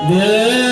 Yeah.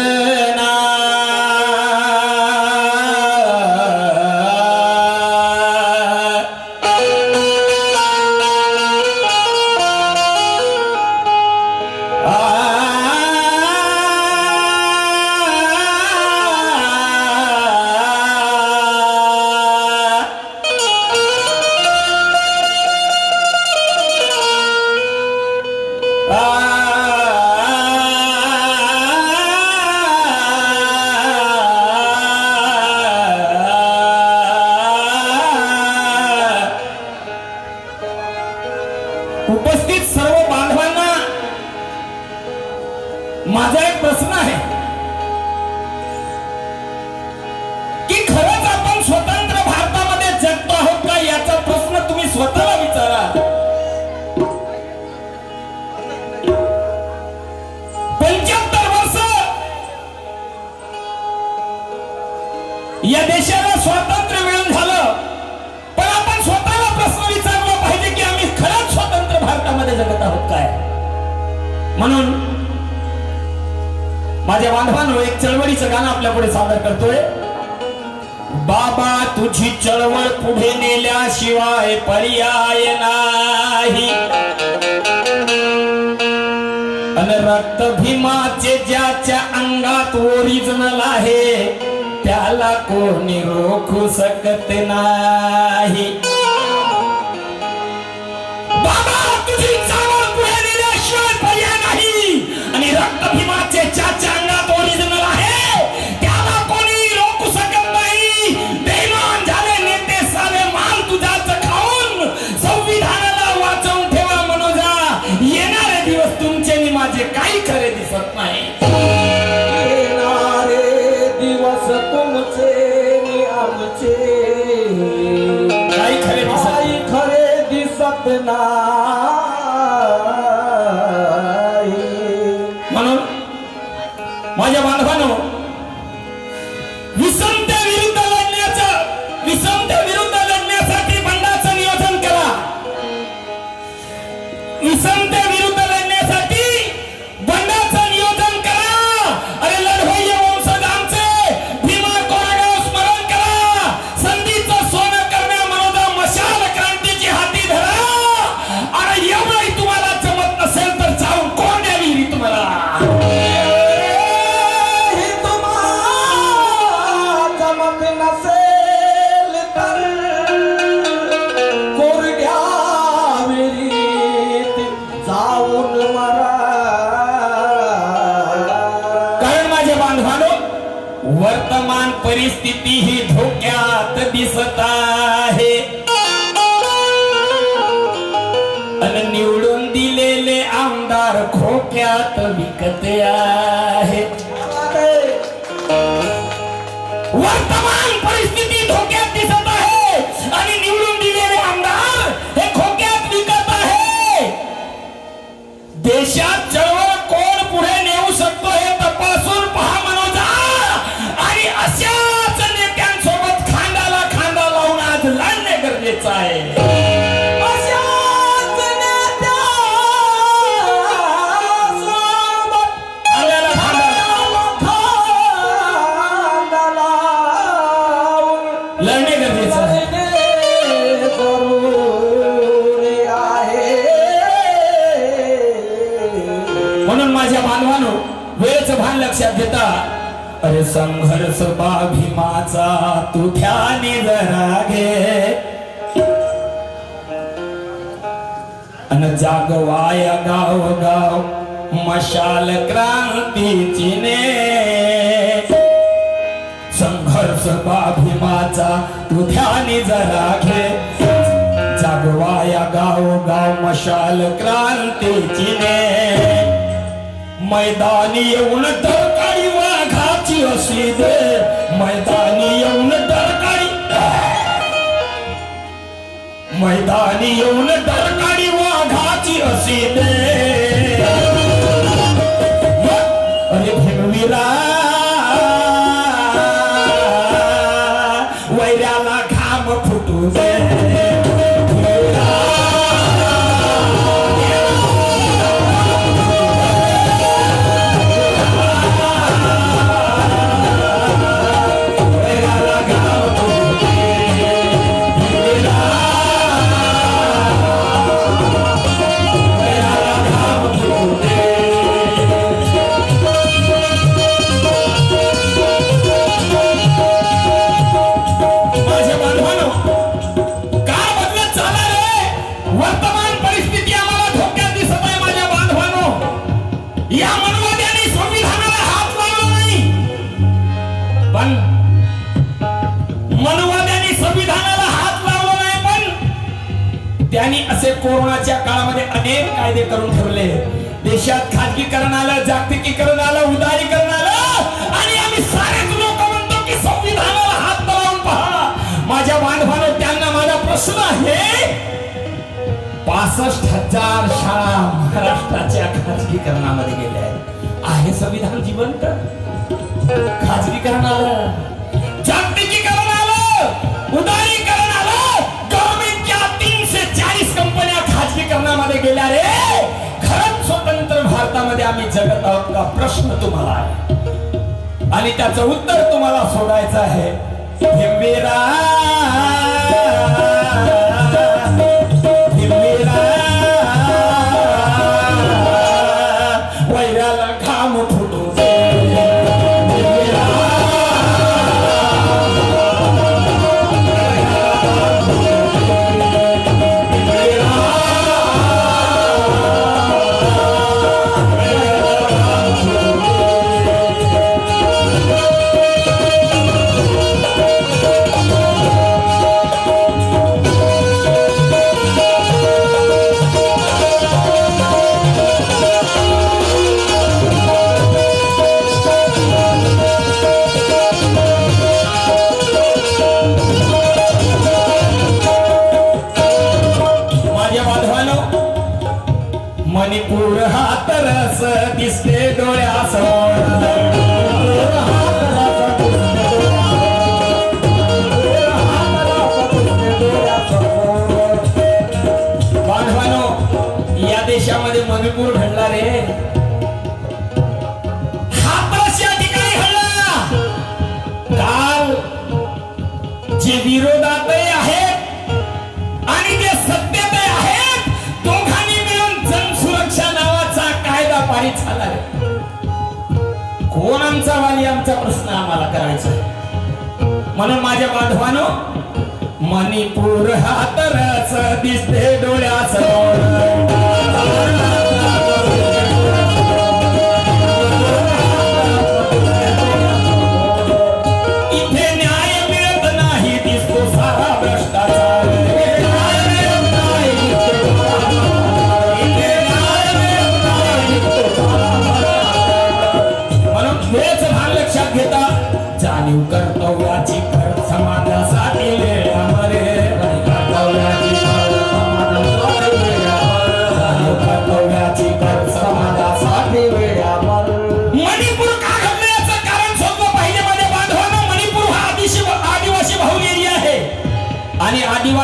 या देशाला स्वातंत्र्य मिळून झालं. पण आपण स्वतःला प्रश्न विचारला पाहिजे की आम्ही खरंच स्वतंत्र भारतामध्ये जगत आहोत काय? म्हणून माझ्या बांधवांनो एक चळवळीचं गाणं आपल्या पुढे सादर करतोय. बाबा तुझी चळवळ पुढे नेल्याशिवाय पर्याय नाही. अन रक्त भीमाचे ज्याच्या अंगात ओरिजिनल आहे त्याला कोणी रोखू शकत नाही. बाबा तुझी पुढे नाही. आणि रक्त वर्तमान परिस्थिती ही धोक्यात दिसत आहे. अन निवडून दिलेले आमदार खोक्यात विकत आहे बांधवानो वेळेचं भान लक्षात घेता. अरे संघर्ष बा भीमाचा तू ध्यानी जरा घे. अन जागवाया गाव गाव मशाल क्रांतीची ने. संघर्ष बा भीमाचा तू ध्यानी जरा घे. जागवाया गाव गाव मशाल क्रांतीची ने. मैदानी येऊन डरकाळी वाघाची अशी दे. मैदानी येऊन डरकाळी मैदानी येऊन डरकाळी वाघाची अशी दे. या मनवाद्याने संविधानाला हात लावला नाही. पण मनवाद्याने संविधानाला हात लावला नाही पण त्यांनी असे कोरोनाच्या काळामध्ये अनेक कायदे करून ठेवले. देशात खाजगीकरण आलं जागतिकीकरण आलं उदारीकरण आलं आणि आम्ही सारेच लोक म्हणतो की संविधानाला हात लावून पहा. माझ्या बांधवानं त्यांना माझा प्रश्न आहे पासष्ट हजार शाळा महाराष्ट्राच्या खाजगीकरणामध्ये गेल्या आहेत. आहे संविधान जिवंत? खाजगीकरण आलं जागतिकीकरण आलं उदारीकरण आलं गव्हर्नमेंटच्या तीनशे चाळीस कंपन्या खाजगीकरणामध्ये गेल्या रे. खरंच स्वतंत्र भारतामध्ये आम्ही जगत आहोत का? प्रश्न तुम्हाला आहे. आणि त्याचं उत्तर तुम्हाला सोडायचं आहे. करायचं. म्हणून माझ्या बांधवानो मणिपूर हा तरच दिसते डोळ्यासमोर.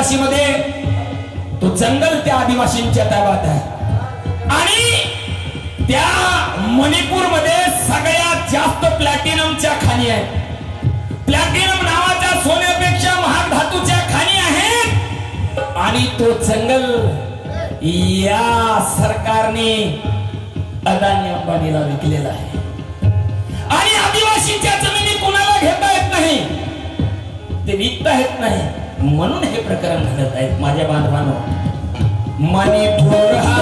आदिवासीमध्ये मध्ये तो जंगल त्या आदिवासींच्या ताब्यात आहे. आणि त्या मणिपूरमध्ये सगळ्यात जास्त प्लॅटिनमच्या खाणी आहेत. प्लॅटिनम नावाच्या सोन्यापेक्षा महाग धातूच्या खाणी आहेत. आणि तो जंगल या सरकारने अदानी अंबानीला विकलेला आहे. आणि आदिवासीच्या जमिनी कोणाला घेता येत नाही? ते विकता येत नाही. म्हणून हे प्रकरण घडत आहेत माझ्या बांधवांनो. मणिपूर हा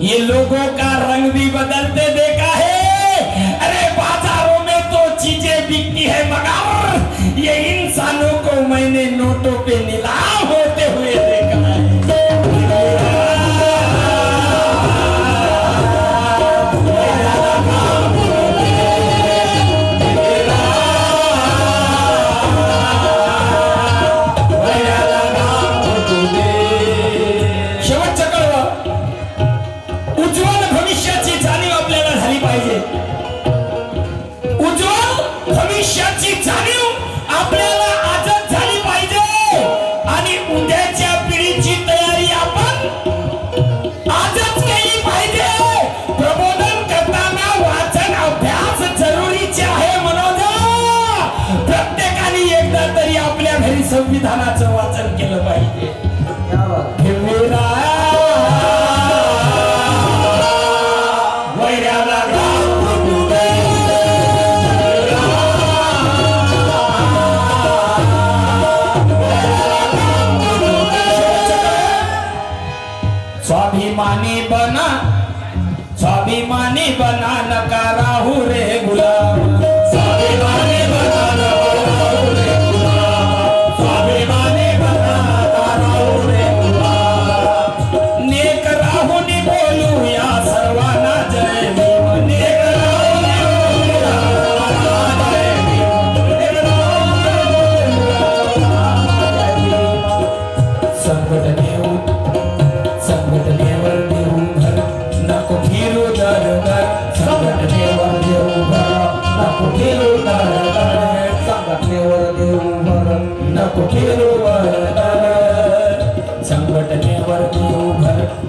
ये लोगों का रंग भी बदलते देखा है। अरे, बाजारों में तो चीज़ें बिकती है मगर ये इंसानों को मैंने नोटों पे मिला।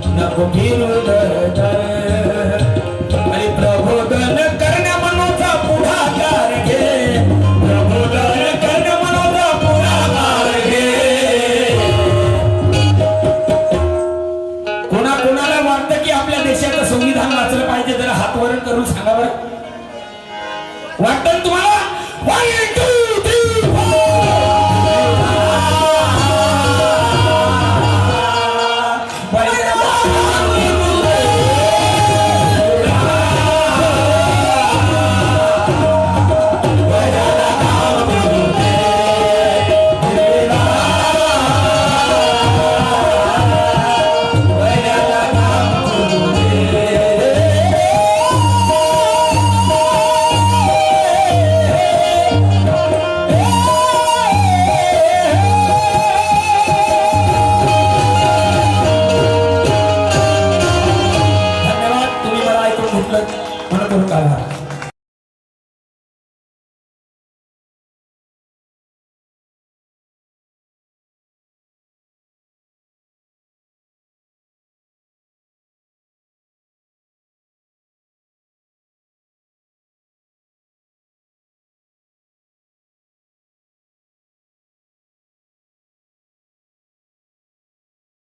tunapopinda